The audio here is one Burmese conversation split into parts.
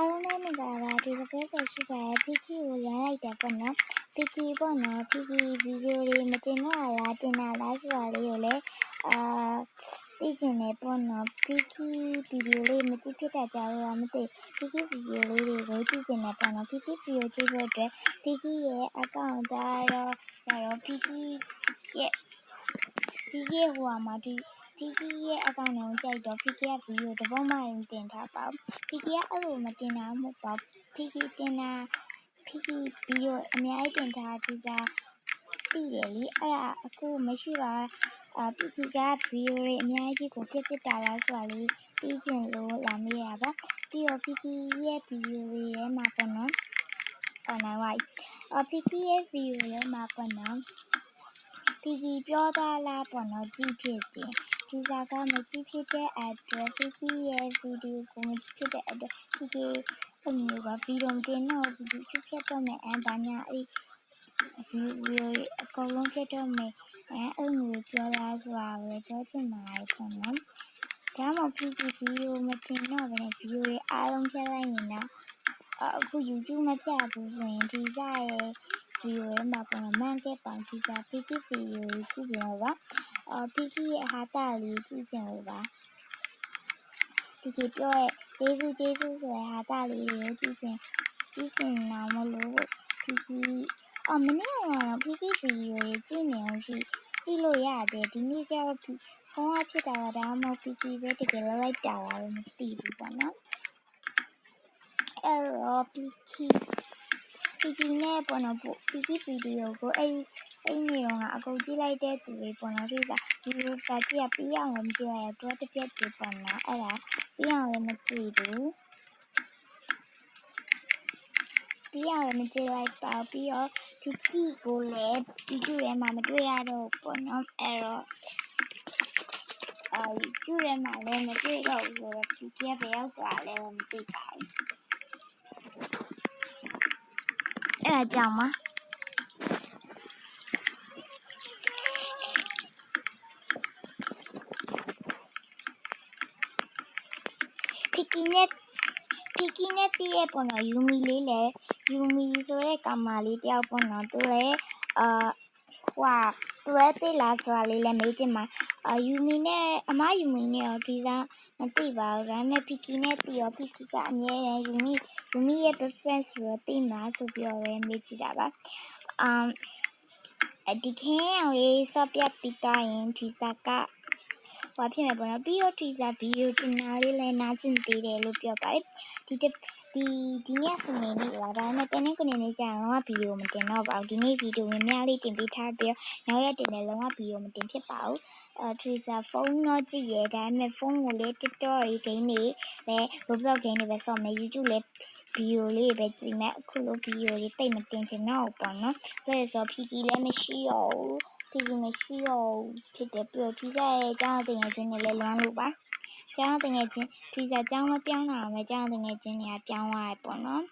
လေးမင်္ဂလာပါဒီကပြောဆက်ရှိပါရဲ့ Piki ကိုလမ်းလိုက်တယ်ပေါ့နော် Piki ပေါ့နော် Piki ဗီဒီယိုတွေမတင်တော့လားတင်တာလားဆိုတာလေးကိုလည်းအာသိချင်တယ်ပေါ့နော် Piki ဗီဒီယိုလေးမကြည့်ဖြစ်တာကြောင့်လားမသိ Piki ဗီဒီယိုလေးတွေကိုကြည့်ချင်တယ်ပေါ့နော် Piki ဗီဒီယိုကြည့်ဖို့အတွက် Piki ရဲ့ account ဒါတော့ကျတော့ Piki ရဲ့ Piki ရဲ့ဟိုမှာဒီ Piki ရဲ့ account ကိုကြိုက်တော့ Piki ကဗီဒီယိုတစ်ပုဒ်မှတင်ထားပါဘူး Piki ကအဲ့လိုမတင်တာမဟုတ်ပါဘူး Piki တင်တာ Piki ဗီဒီယိုအများကြီးတင်ထားပြီးစားတည်တယ်လေအဲ့ဒါအခုမရှိပါအာ Piki ကဗီဒီယိုတွေအများကြီးကိုဖြစ်ဖြစ်တာလားဆိုတာလေးသိချင်လို့လာမေးရပါပြီးတော့ Piki ရဲ့ဗီဒီယိုတွေထဲမှာပေါ့နော်အော်နိုင်ဝိုင်းအော် Piki ရဲ့ဗီဒီယိုထဲမှာပေါ့နော် Piki ပြောသွားလား ပေါ့နော်ကြည့်ဖြစ်တယ် ဒီစာက မကြည့်ဖြစ်တဲ့အတွက် Piki ရဲ့ဗီဒီယိုကို မကြည့်ဖြစ်တဲ့အတွက် Piki အဲ့လိုမျိုးက ဗီဒီယိုမတင်တော့ဗီဒီယိုကြည့်ဖြစ်တော့မယ်အဲဘာညာအဲ့ဗီဒီယိုတွေအကုန်လုံးဖြစ်တော့မယ်အဲအဲ့လိုမျိုးပြောလားဆိုတာပဲပြောချင်ပါတယ်ပေါ့နော်ဒါမှမဟုတ် Piki ဗီဒီယိုမတင်တော့ဘဲနဲ့ဗီဒီယိုတွေအားလုံးဖြတ်လိုက်ရင်တော့အခု YouTube မပြဘူးဆိုရင်ဒီစာရဲ့ ဗီဒီယိုထဲမှာပေါ့နော်မှန်ခဲ့ပေါင်ဒီစာ Piki ဗီဒီယိုကြီးကြည့်ကြလို့ပါအော် Piki ရဲ့ဟာတာလေးကြည့်ကြလို့ပါ Piki ပြောရဲ့ကျေးဇူးကျေးဇူးဆိုတဲ့ဟာတာလေးတွေကိုကြည့်ချင်ကြည့်ချင်တာမလို့ Piki အော်မနေ့ကတော့ Piki ဗီဒီယိုတွေကြည့်နေအောင်ရှိကြည့်လို့ရတယ်ဒီနေ့ကျတော့ဖုန်းကဖြစ်တာလားဒါမှမဟုတ် Piki ပဲတကယ်လိုက်တာလားတော့မသိဘူးပေါ့နော်အဲ့တော့ Piki Piki နဲ့ပေါ့နော် Piki ဗီဒီယိုကိုအဲ့အဲ့နေတော့ကအကုန်ကြည့်လိုက်တဲ့သူတွေပေါ့နော်ဒီစားဒီလိုကကြည့်ရပြီးအောင်လည်းမကြည့်ရတော့တစ်ပြက်ကြည့်ပေါ့နော်အဲ့ဒါပြီးအောင်လည်းမကြည့်ဘူးပြီးအောင်လည်းမကြည့်လိုက်ပါပြီးတော့ Piki ကိုလည်းဗီဒီယိုထဲမှာမတွေ့ရတော့ပေါ့နော်အဲ့တော့အာကျူရဲမှာလည်းမတွေ့တော့ဘူးဆိုတော့ Piki ကဘယ်ရောက်သွားလဲမသိပါဘူး အဲ့ဒါကြောင့်ပါဖီကီနဲ့ဖီကီနဲ့တည့်ရဲ့ပေါ့နော်ယူမီလေးလည်းယူမီဆိုတဲ့ကောင်မလေးတယောက်ပေါ့နော်သူလည်းအာဟွာ သူလည်းတိလာဆိုတာလေးလည်းမေးချင်မှာအာယူမီနဲ့အမယူမီနဲ့ရောဒီစားမသိပါဘူးဒါပေမဲ့ဖီကီနဲ့တည့်ရောဖီကီကအမြဲတမ်းယူမီယူမီရဲ့ preference ဆိုတော့တိမှာဆိုပြီးတော့ပဲမေးကြည့်တာပါအမ်ဒီခင်းအောင်ရေးဆော့ပြပြီးတော့ရင်ဒီစားက ဟိုဖြစ်မယ်ပေါ့နော်ပြီးတော့ teaser ဗီဒီယိုတင်တာလေးလည်းနားကျင်သေးတယ်လို့ပြောပါတယ်ဒီဒီဒီနေ့စနေနေ့ပါဒါပေမဲ့တနေ့ကနေနေ့ကျရင်လုံးဝဗီဒီယိုမတင်တော့ပါဘူးဒီနေ့ဗီဒီယိုများများလေးတင်ပေးထားပြီးတော့နောက်ရက်တင်လည်းလုံးဝဗီဒီယိုမတင်ဖြစ်ပါဘူးအဲ teaser ဖုန်းတော့ကြည့်ရဒါပေမဲ့ဖုန်းကိုလေ TikTok တွေ game တွေပဲ Roblox game တွေပဲဆော့မယ် YouTube လည်းဗီဒီယိုလေးပဲကြည့်မယ်အခုလိုဗီဒီယိုလေးတိတ်မတင်ချင်တော့ဘူးပေါ့နော်ဒါဆို PG လည်းမရှိတော့ဘူး PG မရှိတော့ဖြစ်တယ်ပြီးတော့ teaser ရဲ့အကြောင်းအတင်ငယ်ချင်းတွေလည်းလွမ်းလို့ပါကျောင်းတငယ်ချင်း teaser ကျောင်းမပြောင်းတာပဲကျောင်းတငယ်ချင်းတွေကပြောင်းသွားတယ်ပေါ့နော်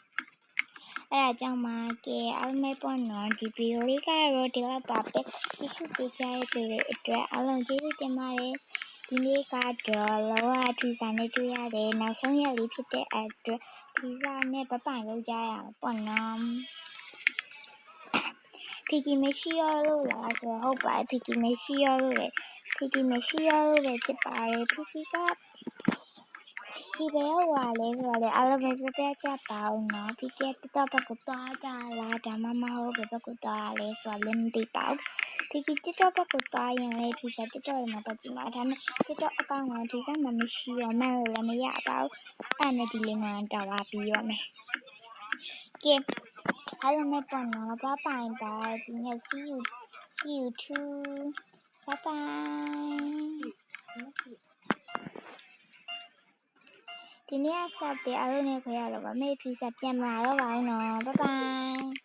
အဲ့ဒါကြောင့်မှကဲအားမဲပေါ့နော်ဒီဗီဒီယိုလေးကတော့ဒီလောက်ပါပဲကြည့်ရှုပေးကြတဲ့သူတွေအတွက်အားလုံးကျေးဇူးတင်ပါတယ် ဒီနေ့ကတော့လောကထီစာနဲ့တွေ့ရတယ်နောက်ဆုံးရက်လေးဖြစ်တဲ့အတွက်ထီစာနဲ့ပပိုင်လောက်ကြရအောင်ပေါ့နော်ဖီကီမရှိရလို့လားဆိုတော့ဟုတ်ပါတယ်ဖီကီမရှိရလို့လေဖီကီမရှိရလို့လေဖြစ်ပါတယ်ဖီကီက ဒီဘယ်ဟွာလဲဆိုတော့လေအားလုံးပဲပြပြကြပါအောင်နော်ဖီကီတော့ဘက်ကိုသွားတာလားဒါမှမဟုတ်ဘယ်ဘက်ကိုသွားလဲဆိုတော့လည်းမသိပါဘူးဖီကီ TikTok ဘက်ကိုသွားရင်လေဒီစား TikTok မှာပတ်ကြည့်မှာဒါပေမဲ့ TikTok အကောင့်ကဒီစားမှာမရှိတော့မှလည်းမရပါဘူးအဲ့နဲ့ဒီလေးမှတော့ပါပြီးရမယ်ကဲအားလုံးပဲပေါ့နော်ဘပိုင်ပါဒီနေ့ see you see you too bye bye ဒီနေ့ကဆက်ပြီးအားလုံးနဲ့ခွဲရတော့ပါမေထရီဆက်ပြန်လာတော့ပါဦးနော် bye bye